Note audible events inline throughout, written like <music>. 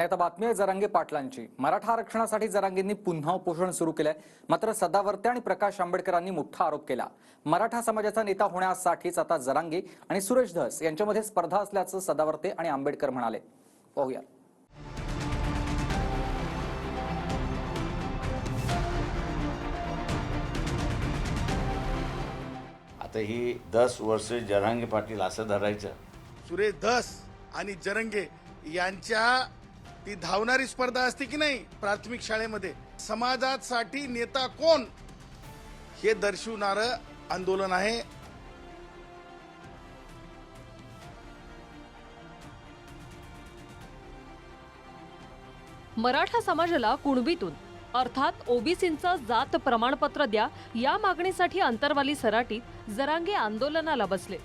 आणि आता बातमी आहे जरांगे पाटलांची. मराठा आरक्षणासाठी जरांगेंनी पुन्हा उपोषण सुरू केलंय. मात्र सदावर्ते आणि प्रकाश आंबेडकरांनी मोठा आरोप केला. मराठा समाजाचा नेता होण्यासाठीच आता जरांगे आणि सुरेश धस यांच्यामध्ये स्पर्धा असल्याचं सदावर्ते आणि आंबेडकर म्हणाले. पाहूया. आता ही दस वर्ष जरांगे पाटील असं धरायचं. सुरेश धस आणि जरंगे यांच्या ती धावणारी स्पर्धा असते की नाही? प्राथमिक शाळेमध्ये. समाजासाठी नेता कोण? हे दर्शवणार आंदोलन आहे. मराठा समाजाला कुणबीतून अर्थात ओबीसींचं जात प्रमाणपत्र द्या या मागणीसाठी अंतरवाली सराटीत जरांगे आंदोलनाला बसले.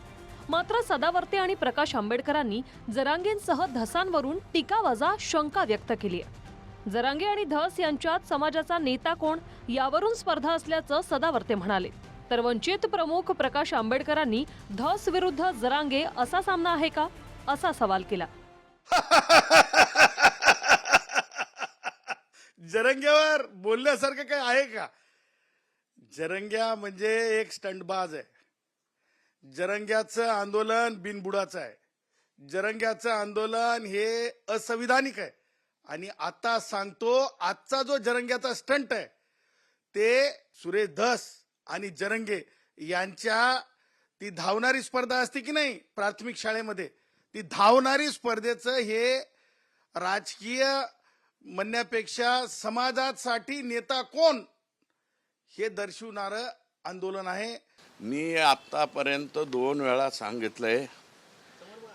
मात्र सदावर्ते आणि प्रकाश आंबेडकरांनी जरांगेंसह धसांवरून टीकावजा शंका व्यक्त केली आहे. जरांगे आणि धस यांच्यात समाजाचा नेता कोण यावरून स्पर्धा असल्याचं सदावर्ते म्हणाले. तर वंचित प्रमुख प्रकाश आंबेडकरांनी धस विरुद्ध जरांगे असा सामना आहे का? असा सवाल केला. <laughs> जरंग्यावर बोलण्यासारखं काय आहे का? जरंग्या म्हणजे एक स्टंटबाज आहे. जरंग्याचं आंदोलन बिनबुडाचं आहे. जरंग्याचं आंदोलन हे असंविधानिक आहे. आणि आता सांगतो आजचा जो जरंग्याचा स्टंट आहे ते सुरेश धस आणि जरंगे यांच्या ती धावणारी स्पर्धा असते की नाही प्राथमिक शाळेमध्ये? ती धावणारी स्पर्धेचं हे राजकीय म्हणण्यापेक्षा समाजासाठी नेता कोण हे दर्शवणारं आंदोलन आहे. मी आत्तापर्यंत दोन वेळा सांगितलंय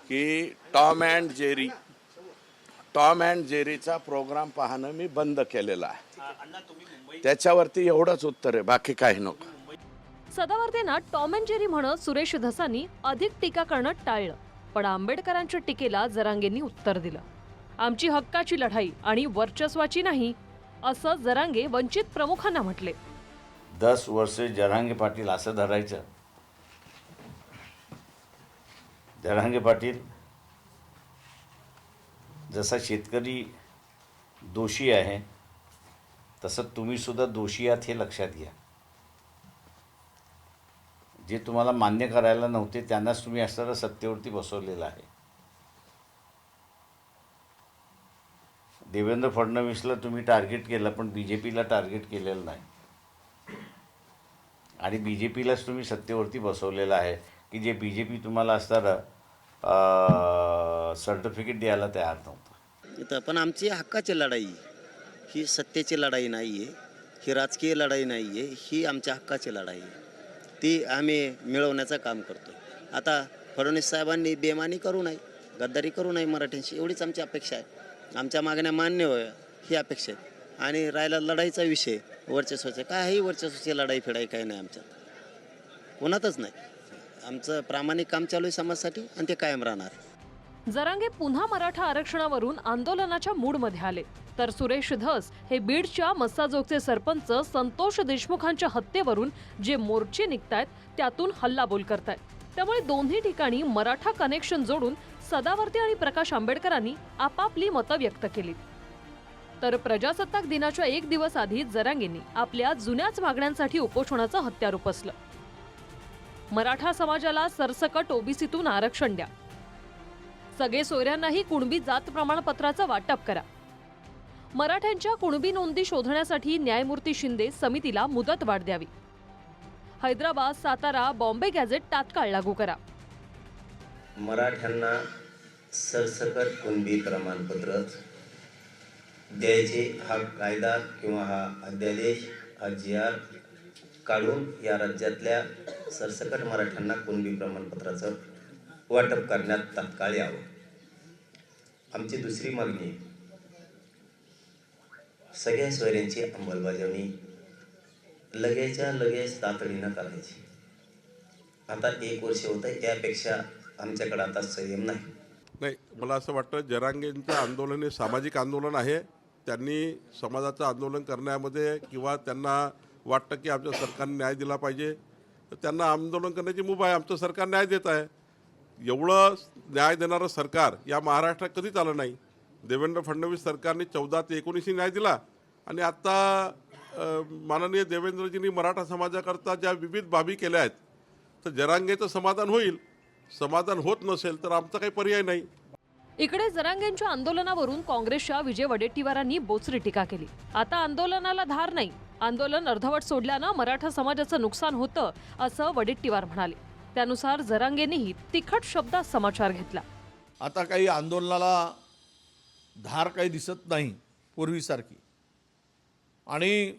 की Tom and Jerry Tom and जेरीचा programme पाहणं मी बंद केलेला आहे. त्याच्यावरती एवढंच उत्तर आहे बाकी काही नको. सदावर्तेंना टॉम अँड जेरी म्हणत सुरेश धसांनी अधिक टीका करणं टाळलं पण आंबेडकरांच्या टीकेला जरांगेंनी उत्तर दिलं. आमची हक्काची लढाई आणि वर्चस्वाची नाही असं जरांगे वंचित प्रमुखांना म्हटले. दस वर्षे जरांगे पाटील असं धरायचं. जरांगे पाटील जसा शेतकरी दोषी आहे तसं तुम्हीसुद्धा दोषी आहात हे लक्षात घ्या. जे तुम्हाला मान्य करायला नव्हते त्यांनाच तुम्ही असणारा सत्तेवरती बसवलेलं आहे. देवेंद्र फडणवीसला तुम्ही टार्गेट केलं पण बी जे पीला टार्गेट केलेलं नाही. आणि बी जे पीलाच तुम्ही सत्तेवरती बसवलेलं आहे की जे बी जे पी तुम्हाला असताना सर्टिफिकेट द्यायला तयार नव्हतं. इथं पण आमची हक्काची लढाई ही सत्तेची लढाई नाही आहे ही राजकीय लढाई नाही आहे ही आमच्या हक्काची लढाई आहे. ती आम्ही मिळवण्याचं काम करतो आता फडणवीस साहेबांनी बेमानी करू नये गद्दारी करू नये मराठ्यांशी एवढीच आमची अपेक्षा आहे. आमच्या मागण्या मान्य व्हाव्या ही अपेक्षा आहे. आणि राहिला लढाईचा विषय वर्चस्वाचे काही वर्चस्वाची लढाई फिडाई काही नाही आमच्यात. कोणातच नाही. आमचं प्रामाणिक काम चालू आहे समाजासाठी आणि ते कायम राहणार. जरांगे पुन्हा मराठा आरक्षणावरून आंदोलनाच्या मूडमध्ये आले. तर सुरेश धस हे बीडच्या मस्साजोगचे सरपंच संतोष देशमुखांच्या हत्येवरून जे मोर्चे निघतायत त्यातून हल्लाबोल करतायत. त्यामुळे दोन्ही ठिकाणी मराठा कनेक्शन जोडून सदावर्ती आणि प्रकाश आंबेडकरांनी आपापली मतं व्यक्त केली तर प्रजासत्ताक दिनाच्या एक दिवस आधी जरांगेंनी आपल्या जुन्याच मागण्यांसाठी उपोषणाचं हत्यार उपसलं मराठा समाजाला सरसकट ओबीसीतून आरक्षण द्या. सगळे सोयऱ्यांनाही कुणबी जात प्रमाणपत्राचं वाटप करा. मराठ्यांच्या कुणबी नोंदी शोधण्यासाठी न्यायमूर्ती शिंदे समितीला मुदत वाढ द्यावी. हैदराबाद सातारा बॉम्बे गॅझेट तात्काळ लागू करा. मराठ्यांना सरसकट कुणबी प्रमाणपत्र द्यायचे हा कायदा किंवा हा अध्यादेश हा जी आर काढून या राज्यातल्या सरसकट मराठ्यांना कुणबी प्रमाणपत्राचं वाटप करण्यात तात्काळ यावं. आमची दुसरी मागणी सगळ्या सोयऱ्यांची अंमलबजावणी लगेच्या लगेच तातडीनं करायची. आता एक वर्ष होतं यापेक्षा आमच्याकडे आता संयम नाही. नाही मला असं वाटतं जरांगेंचं आंदोलन हे सामाजिक आंदोलन आहे. त्यांनी समाजाचं आंदोलन करण्यामध्ये किंवा त्यांना वाटतं की आमच्या सरकारने न्याय दिला पाहिजे तर त्यांना आंदोलन करण्याची मुभा आहे. आमचं सरकार न्याय देत आहे. एवढं न्याय देणारं सरकार या महाराष्ट्रात कधीच आलं नाही. देवेंद्र फडणवीस सरकारने चौदा ते एकोणीसशे न्याय दिला. आणि आत्ता माननीय देवेंद्रजींनी मराठा समाजाकरता ज्या विविध बाबी केल्या आहेत तर जरांगेचं समाधान होईल. समाधान होत नसेल तर आमचा काही पर्याय नाही. इकडे जरांगेंच्या आंदोलनावरून काँग्रेसच्या विजय वडेट्टीवारांनी बोचरी टीका केली. आता आंदोलनाला धार नाही. आंदोलन अर्धवट सोडल्यानं मराठा समाजाचं नुकसान होतं असं वडेट्टीवार म्हणाले. त्यानुसार जरांगेंनीही तिखट शब्दात समाचार घेतला. आता काही आंदोलनाला धार काही दिसत नाही पूर्वीसारखी. आणि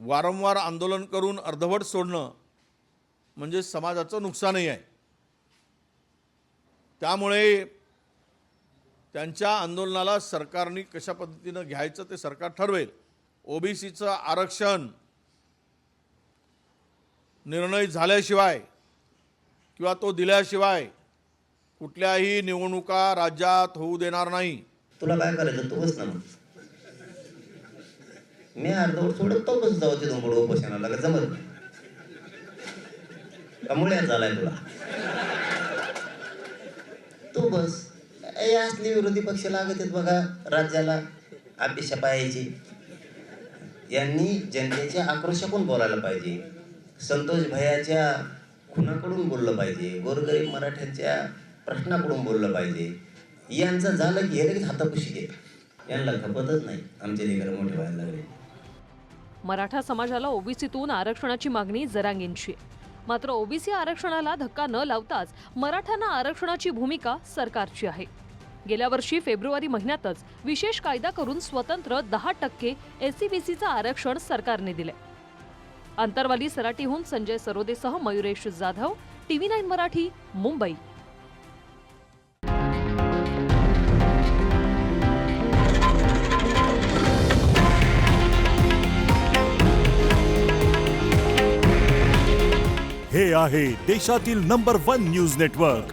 वारंवार आंदोलन करून अर्धवट सोडणं म्हणजे समाजाचं नुकसानही आहे. त्यामुळे त्यांच्या आंदोलनाला सरकारने कशा पद्धतीनं घ्यायचं ते सरकार ठरवेल. ओबीसीचं आरक्षण निर्णय झाल्याशिवाय किंवा तो दिल्याशिवाय कुठल्याही निवडणुका राज्यात होऊ देणार नाही. तुला काय करायचं? तू बस ना मी अर्धवट सोडत तो बस जाऊ तिथून पुढे उपोषणाला. का जमत नाही? मुळ्यात झालाय तुला? तू बस. हे असले विरोधी पक्ष लागत आहेत बघा राज्याला अपेक्षा पाहिजे यांनी जनतेच्या आक्रोशातून बोलायला पाहिजे? संतोष भयाच्या खुनाकडून बोललं पाहिजे. गोरगरीब मराठ्यांच्या प्रश्नाकडून बोललं पाहिजे. यांचं झालं की हे लगेच हातापुशी घे. यांना खपतच नाही. आमचे लेकर मोठे व्हायला लागले. मराठा समाजाला ओबीसीतून आरक्षणाची मागणी जरांगींची मात्र ओबीसी आरक्षणाला धक्का न लावताच मराठ्यांना आरक्षणाची भूमिका सरकारची आहे. गेल्या वर्षी फेब्रुवारी महिन्यातच विशेष कायदा करून स्वतंत्र दहा टक्के एससीबीसीचं आरक्षण सरकारने दिले. अंतरवाली सराटीहून संजय सरोदेसह मयुरेश जाधव टीव्ही नाईन मराठी मुंबई. हे आहे देशातील नंबर वन न्यूज नेटवर्क